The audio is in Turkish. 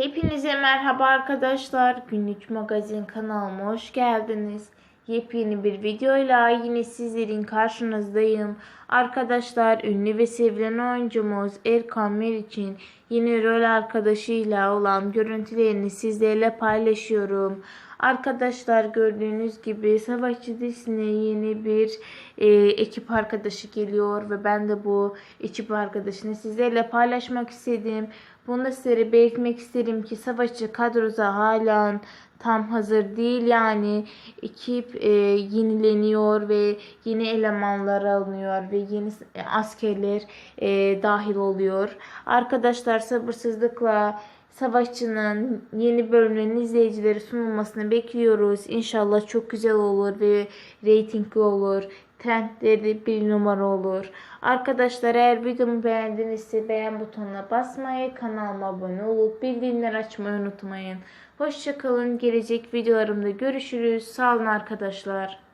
Hepinize merhaba arkadaşlar. Günlük magazin kanalıma hoş geldiniz. Yepyeni bir videoyla yine sizlerin karşınızdayım. Arkadaşlar ünlü ve sevilen oyuncumuz Erkan Meriç'in yeni rol arkadaşıyla olan görüntülerini sizlerle paylaşıyorum. Arkadaşlar gördüğünüz gibi Savaşçı dizisine yeni bir e, ekip arkadaşı geliyor ve ben de bu ekip arkadaşını sizlerle paylaşmak istedim. Bunu da sizlere belirtmek isterim ki Savaşçı kadrosu hala tam hazır değil yani ekip e, yenileniyor ve yeni elemanlar alınıyor ve yeni askerler e, dahil oluyor. Arkadaşlar sabırsızlıkla Savaşçı'nın yeni bölümlerinin izleyicilere sunulmasını bekliyoruz. İnşallah çok güzel olur ve reytingli olur. Trendleri bir numara olur. Arkadaşlar eğer videomu beğendinizse beğen butonuna basmayı, kanalıma abone olup bildirimleri açmayı unutmayın. Hoşçakalın. Gelecek videolarımda görüşürüz. Sağ olun arkadaşlar.